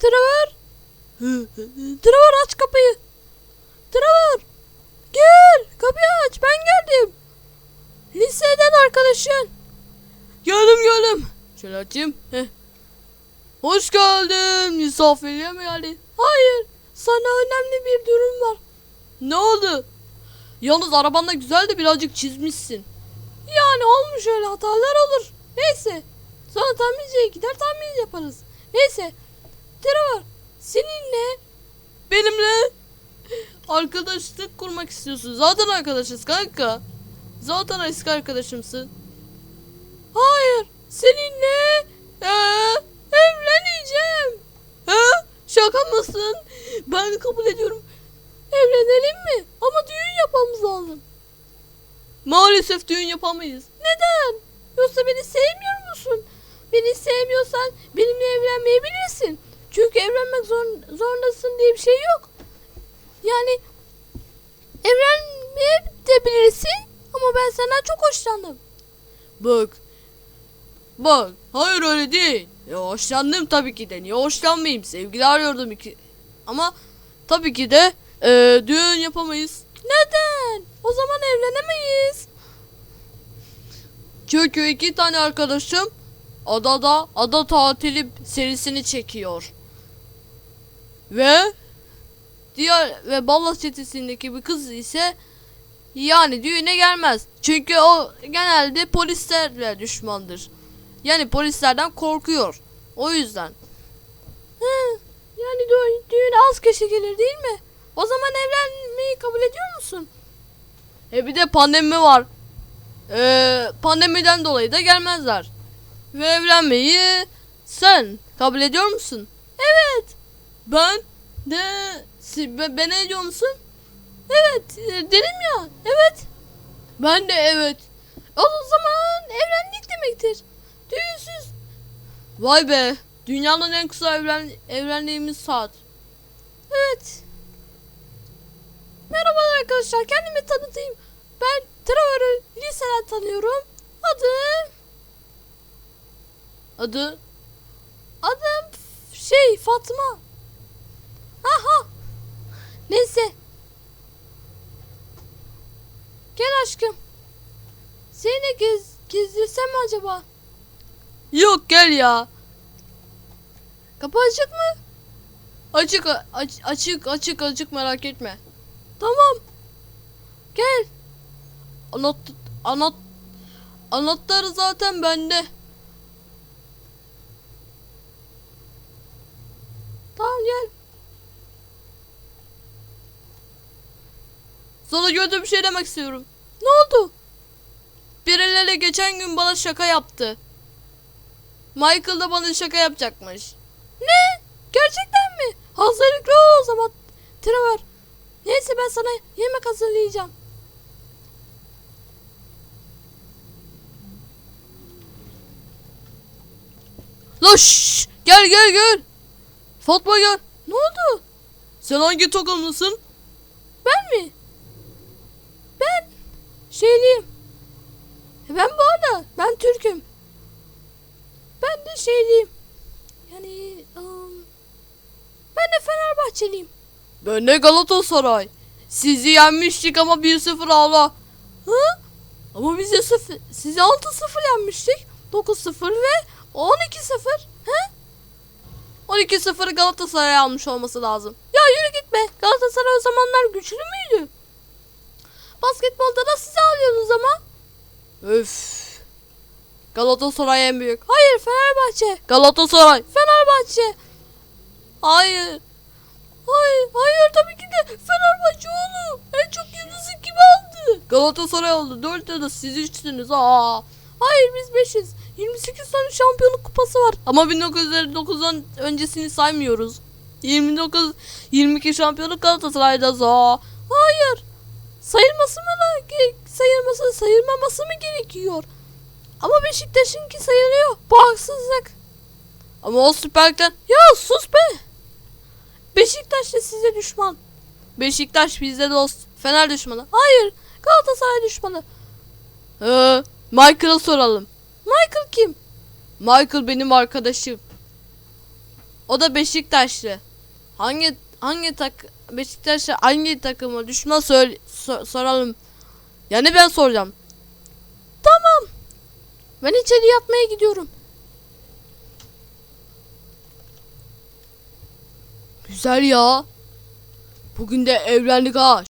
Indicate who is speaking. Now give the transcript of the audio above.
Speaker 1: Trevor. Trevor aç kapıyı. Trevor. Gel kapıyı aç ben geldim. Liseden arkadaşın. Geldim geldim. Şöyle açayım. Heh. Hoş geldin. Misafirliğe mi geldin? Hayır. Sana önemli bir durum var. Ne oldu? Yalnız araban da güzel de birazcık çizmişsin. Yani olmuş öyle hatalar olur. Neyse. Sonra tamirciye gider tamir yaparız. Neyse. Trevor seninle benimle arkadaşlık kurmak istiyorsun. Zaten arkadaşız kanka. Zaten eski arkadaşımsın. Hayır. Seninle ee, evleneceğim. He? Şaka mısın? Ben kabul ediyorum. Evlenelim mi? Ama düğün yapmamız lazım. Maalesef düğün yapamayız. Neden? Yoksa beni sevmiyor musun? Beni sevmiyorsan benimle evlenmeyebilirsin. Çünkü evlenmek zorun, zorundasın diye bir şey yok. Yani evlenmeyebilirsin ama ben senden çok hoşlandım. Bak. Bak. Hayır öyle değil. Ya hoşlandım tabii ki de. Niye hoşlanmayayım? Sevgili arıyordum iki. Ama tabii ki de e, düğün yapamayız. Neden? O zaman evlenemeyiz. Çünkü iki tane arkadaşım adada ada tatili serisini çekiyor. Ve diğer ve Ballas çetesindeki bir kız ise yani düğüne gelmez. Çünkü o genelde polislerle düşmandır. Yani polislerden korkuyor. O yüzden. He, yani düğün, düğüne az kişi gelir değil mi? O zaman evlenmeyi kabul ediyor musun? E bir de pandemi var. Ee, pandemiden dolayı da gelmezler. Ve evlenmeyi sen kabul ediyor musun? Evet. Ben de be- ben ne diyor musun? Evet e, dedim ya. Evet. Ben de evet. O zaman evlendik demektir. Düğünsüz. Vay be. Dünyanın en kısa evlen evlendiğimiz saat. Evet. Merhabalar arkadaşlar. Kendimi tanıtayım. Ben Trevor'ı liseden tanıyorum. Adım... Adı... Adım şey Fatma. Aha. Neyse. Gel aşkım. Seni gez, gezdirsem mi acaba? Yok gel ya. Kapı açık mı? Açık aç- açık açık açık merak etme. Tamam. Gel. Anot anot anahtarı zaten bende. Tamam gel. Sana bir şey demek istiyorum. Ne oldu? Birileri geçen gün bana şaka yaptı. Michael da bana şaka yapacakmış. Ne? Gerçekten mi? Hazırlıklı ol o zaman. Trevor. Neyse ben sana yemek hazırlayacağım. La şşş! Gel gel gel. Fatma gel. Ne oldu? Sen hangi takımlısın? Ben mi? Şeyliyim. E Ben bu arada ben Türk'üm. Ben de şeyliyim. Yani ım, ben de Fenerbahçeliyim. Ben de Galatasaray. Sizi yenmiştik ama 1-0 ağla. Hı? Ama biz de sıfır, sizi 6-0 yenmiştik. 9-0 ve 12-0. He? 12-0'ı Galatasaray almış olması lazım. Ya yürü gitme. Galatasaray o zamanlar güçlü müydü? Basketbolda da siz alıyorsunuz ama. Öf. Galatasaray en büyük. Hayır Fenerbahçe. Galatasaray. Fenerbahçe. Hayır. Hayır, hayır tabii ki de Fenerbahçe oğlum. En çok yıldızı kim aldı? Galatasaray oldu. Dört da siz üçsünüz. Aa. Hayır biz beşiz. 28 tane şampiyonluk kupası var. Ama 1959'dan öncesini saymıyoruz. 29 22 şampiyonluk Galatasaray'da za. Hayır. Sayılması mı da sayılması sayılmaması mı gerekiyor? Ama Beşiktaş'ınki sayılıyor. Bu haksızlık. Ama o Süper Lig'den... Ya sus be. Beşiktaş da size düşman. Beşiktaş bizde dost. Fener düşmanı. Hayır. Galatasaray düşmanı. Ee, Michael'a soralım. Michael kim? Michael benim arkadaşım. O da Beşiktaşlı. Hangi hangi tak Beşiktaşlı hangi takımı düşman söyle so- soralım. Yani ben soracağım. Tamam. Ben içeri yatmaya gidiyorum. Güzel ya. Bugün de evlendik ha.